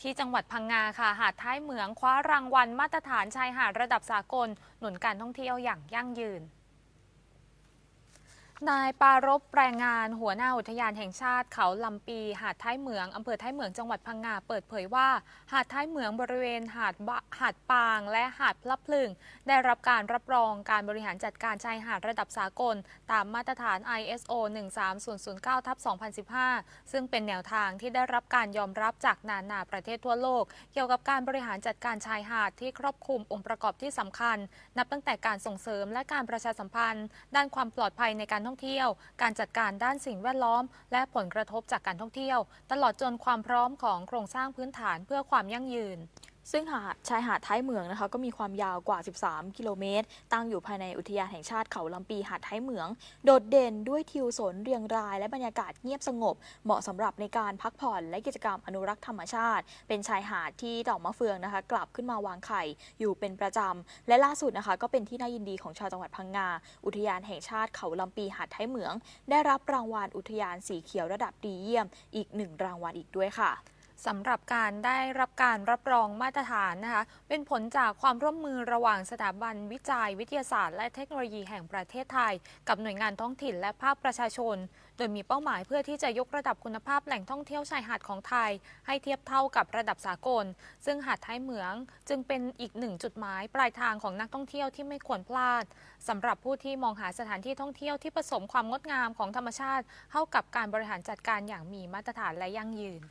ที่จังหวัดพังงาค่ะ หาดท้ายเหมืองคว้ารางวัลมาตรฐานชายหาดระดับสากล หนุนการท่องเที่ยวอย่างยั่งยืน นายปารบแปลงงานหัวหน้าอุทยานแห่งชาติเขาลำปีหาดท้ายเหมืองอำเภอท้ายเหมืองจังหวัดพังงาเปิดเผยว่า หาดท้ายเหมืองบริเวณหาดหาดปาง และหาดพลับพลึงได้รับการรับรองการบริหารจัดการชายหาดระดับสากล ตามมาตรฐาน ISO 13009ทับ2015 ซึ่งเป็นแนวทางที่ได้รับการยอมรับจากนานาประเทศทั่วโลก เกี่ยวกับการบริหารจัดการชายหาดที่ครอบคลุมองค์ประกอบที่สำคัญ นับตั้งแต่การส่งเสริมและการประชาสัมพันธ์ ด้านความปลอดภัยในการท่องเที่ยว การจัดการด้านสิ่งแวดล้อม และผลกระทบจากการท่องเที่ยว ตลอดจนความพร้อมของโครงสร้างพื้นฐานเพื่อความยั่งยืน ซึ่งหาดชายหาดท้ายเหมืองนะคะก็มีความยาวกว่า 13 กิโลเมตร ตั้งอยู่ภายในอุทยานแห่งชาติเขาลำปีหาดท้ายเหมือง โดดเด่นด้วยทิวสนเรียงราย และบรรยากาศเงียบสงบ เหมาะสำหรับในการพักผ่อนและกิจกรรมอนุรักษ์ธรรมชาติ เป็นชายหาดที่ดอกมะเฟืองนะคะ กลับขึ้นมาวางไข่อยู่เป็นประจำและล่าสุดนะคะ ก็เป็นที่น่ายินดีของชาวจังหวัดพังงา อุทยานแห่งชาติเขาลำปีหาดท้ายเหมือง ได้รับรางวัลอุทยานสีเขียวระดับดีเยี่ยม อีกหนึ่งรางวัลอีกด้วยค่ะ สำหรับการได้รับการรับรองมาตรฐานนะคะเป็นผลจากความร่วมมือระหว่างสถาบันวิจัย วิทยาศาสตร์ และเทคโนโลยีแห่งประเทศไทย กับหน่วยงานท้องถิ่นและภาคประชาชน โดยมีเป้าหมายเพื่อที่จะยกระดับคุณภาพแหล่งท่องเที่ยวชายหาดของไทย ให้เทียบเท่ากับระดับสากล ซึ่งหาดท้ายเหมืองจึงเป็นอีกหนึ่งจุดหมายปลายทางของนักท่องเที่ยวที่ไม่ควรพลาดสำหรับผู้ที่มองหาสถานที่ท่องเที่ยวที่ผสมความงดงามของธรรมชาติ เข้ากับการบริหารจัดการอย่างมีมาตรฐานและยั่งยืน